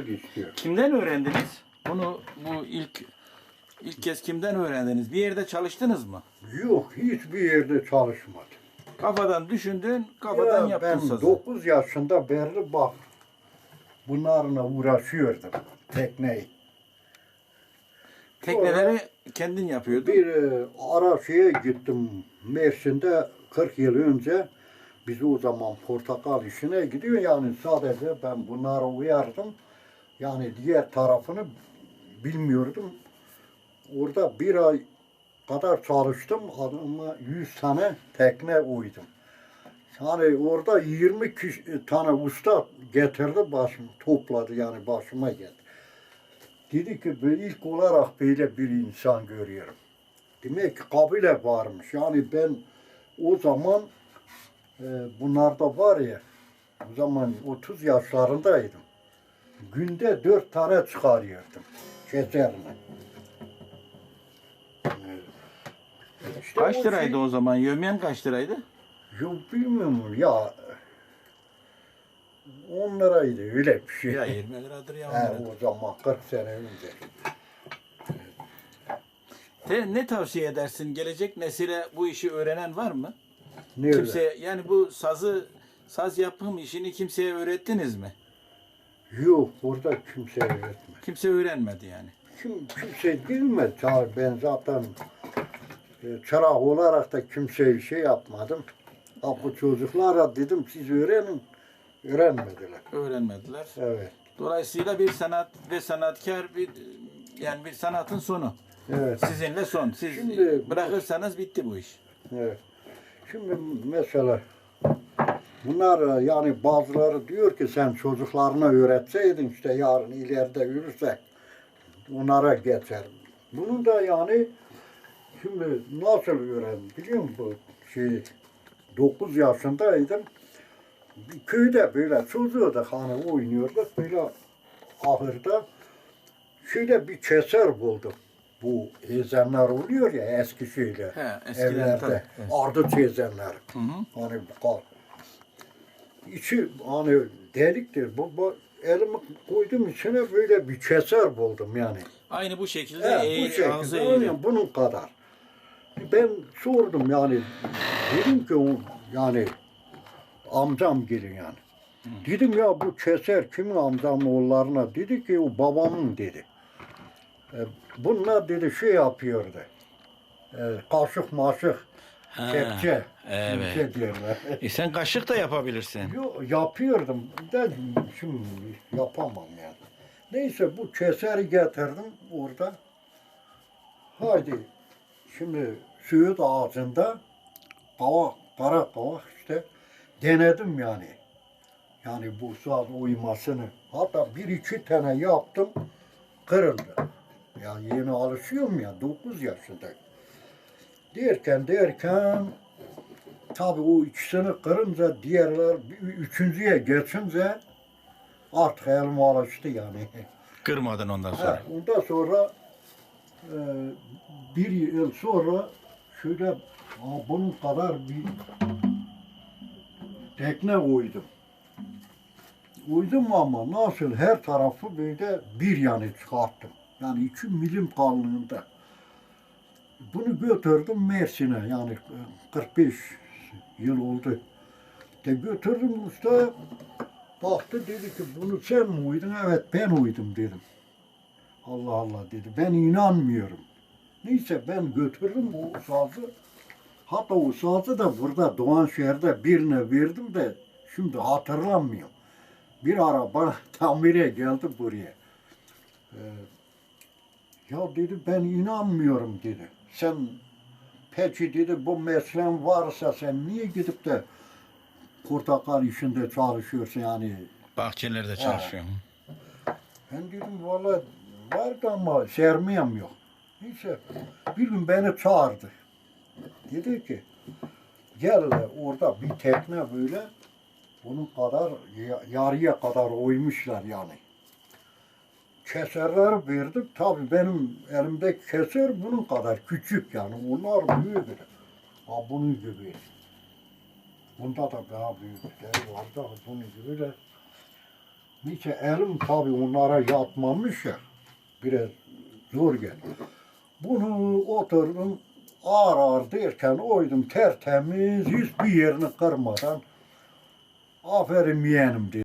kolaylık istiyor. Kimden öğrendiniz? Bunu bu ilk ilk kez kimden öğrendiniz? Bir yerde çalıştınız mı? Yok hiçbir yerde çalışmadım. Kafadan düşündün, kafadan Ya yaptın ben sazı. 9 yaşında beri bak bunlarla uğraşıyordum tekneyi. Tekneleri kendin yapıyordun. Bir e, ara şeye gittim Mersin'de 40 yıl önce biz o zaman portakal işine gidiyor yani sadece ben bunlara uyardım. Yani diğer tarafını bilmiyordum. Orada bir ay kadar çalıştım ama 100 tane tekne uydum. Yani orada 20 kişi, tane usta getirdi başım topladı yani başıma geldi. Dedi ki "Ben ilk olarak böyle bir insan görüyorum. Demek ki kabile varmış. Yani ben o zaman e, bunlarda var ya o zaman 30 yaşlarındaydım. Günde dört tane çıkarıyordum. Keserine. İşte Kaç liraydı şey- o zaman? Yövmen kaç liraydı? Yok bilmiyorum ya. 10 liraydı öyle bir şey. Ya 20 liradır ya. He, 10 liradır. o zaman 40 sene önce. Te- ne tavsiye edersin? Gelecek nesile bu işi öğrenen var mı? Nerede? Kimse yani bu sazı saz yapım işini kimseye öğrettiniz mi? Yok burada kimse öğretmez. Kimse öğrenmedi yani. Kim, kimse. Ta ben zaten e, çırak olarak da kimseye şey yapmadım. Ha, bu çocuklara dedim siz öğrenin. Öğrenmediler. Öğrenmediler. Evet. Dolayısıyla bir sanat ve sanatkar bir yani bir sanatın sonu. Evet. Sizinle son. Siz Şimdi- bırakırsanız bitti bu iş. Evet. Şimdi mesela bunlar yani bazıları diyor ki sen çocuklarına öğretseydin işte yarın ileride yürürsek onlara geçer. Bunu da yani şimdi nasıl öğrendim biliyor musun şey 9 yaşındaydım. Köyde böyle çocuğu hani oynuyorduk böyle ahırda şöyle bir keser buldum. Bu ezenler oluyor ya eski şeyler. He, evlerde. tabii. Ardı ezenler. Hı hı. Hani. İçi hani deliktir. Bu, bu elimi koydum içine böyle bir keser buldum yani. Aynı bu şekilde He, bu şekilde. Aynen bunun kadar. Ben sordum yani. Dedim ki yani amcam gelin yani. Dedim ya bu keser kimin amcamın oğullarına? Dedi ki o babamın dedi. E, bunlar dedi şey yapıyordu. E, kaşık maşık, Ha, kepçe. evet. Kepçe diyorlar. E sen kaşık da yapabilirsin. Yo, yapıyordum. Da şimdi yapamam yani. Neyse bu keseri getirdim orada. Haydi şimdi Söğüt ağacında kavak, kara kavak işte denedim yani. Yani bu saat uyumasını. Hatta bir iki tane yaptım kırıldı. Ya yeni alışıyorum ya 9 yaşındayım. Derken derken Tabii o ikisini kırınca diğerler üçüncüye geçince artık elim alıştı yani. Kırmadın ondan Ha, sonra. ondan sonra e, bir yıl sonra şöyle ha, bunun kadar bir tekne uydum. Uydum ama nasıl her tarafı böyle bir yanı çıkarttım. Yani iki milim kalınlığında. Bunu götürdüm Mersin'e yani 45 yıl oldu. De götürdüm usta baktı dedi ki bunu sen mi uydun? Evet ben uydum dedim. Allah Allah dedi. Ben inanmıyorum. Neyse ben götürdüm o sazı. Hatta o sazı da burada Doğanşehir'de birine verdim de şimdi hatırlamıyorum. Bir ara bana tamire geldi buraya. Ee, ya dedi ben inanmıyorum dedi. Sen peki dedi bu mesleğin varsa sen niye gidip de portakal işinde çalışıyorsun yani Bahçelerde çalışıyorum. ben dedim valla vardı ama sermayem yok. Neyse bir gün beni çağırdı. Dedi ki gel orada bir tekne böyle bunun kadar ya- yarıya kadar oymuşlar yani keserler verdik. Tabi benim elimde keser bunun kadar küçük yani. Onlar büyük. Ha bunun gibi. Bunda da daha büyükleri var da bunun gibi de. Nice elim tabi onlara yatmamış ya. Biraz zor geliyor. Bunu oturdum ağır ağır derken oydum tertemiz hiçbir yerini kırmadan aferin yeğenim dedi.